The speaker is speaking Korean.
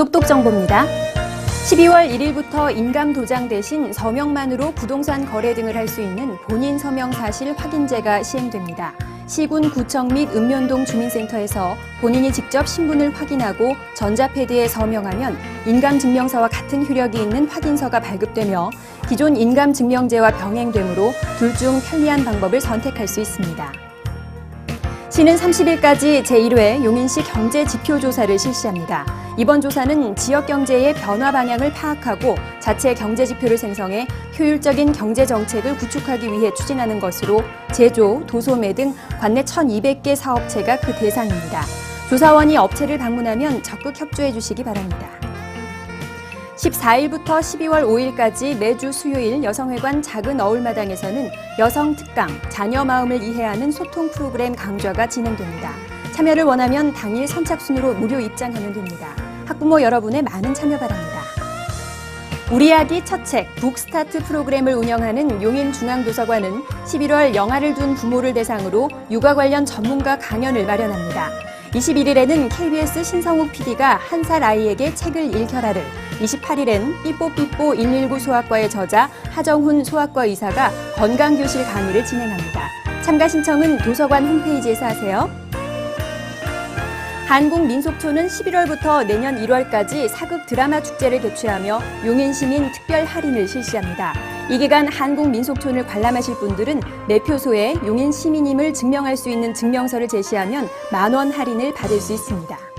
똑똑 정보입니다. 12월 1일부터 인감 도장 대신 서명만으로 부동산 거래 등을 할 수 있는 본인 서명 사실 확인제가 시행됩니다. 시군 구청 및 읍면동 주민센터에서 본인이 직접 신분을 확인하고 전자패드에 서명하면 인감증명서와 같은 효력이 있는 확인서가 발급되며 기존 인감증명제와 병행되므로 둘 중 편리한 방법을 선택할 수 있습니다. 시는 30일까지 제1회 용인시 경제 지표 조사를 실시합니다. 이번 조사는 지역 경제의 변화 방향을 파악하고 자체 경제 지표를 생성해 효율적인 경제 정책을 구축하기 위해 추진하는 것으로 제조, 도소매 등 관내 1,200개 사업체가 그 대상입니다. 조사원이 업체를 방문하면 적극 협조해 주시기 바랍니다. 14일부터 12월 5일까지 매주 수요일 여성회관 작은 어울마당에서는 여성 특강, 자녀 마음을 이해하는 소통 프로그램 강좌가 진행됩니다. 참여를 원하면 당일 선착순으로 무료 입장하면 됩니다. 학부모 여러분의 많은 참여 바랍니다. 우리 아기 첫 책 북스타트 프로그램을 운영하는 용인중앙도서관은 11월 영아를 둔 부모를 대상으로 육아 관련 전문가 강연을 마련합니다. 21일에는 KBS 신성욱 PD가 한 살 아이에게 책을 읽혀라를, 28일엔 삐뽀삐뽀 119 소아과의 저자 하정훈 소아과 의사가 건강교실 강의를 진행합니다. 참가 신청은 도서관 홈페이지에서 하세요. 한국민속촌은 11월부터 내년 1월까지 사극 드라마 축제를 개최하며 용인시민 특별 할인을 실시합니다. 이 기간 한국민속촌을 관람하실 분들은 매표소에 용인 시민임을 증명할 수 있는 증명서를 제시하면 만원 할인을 받을 수 있습니다.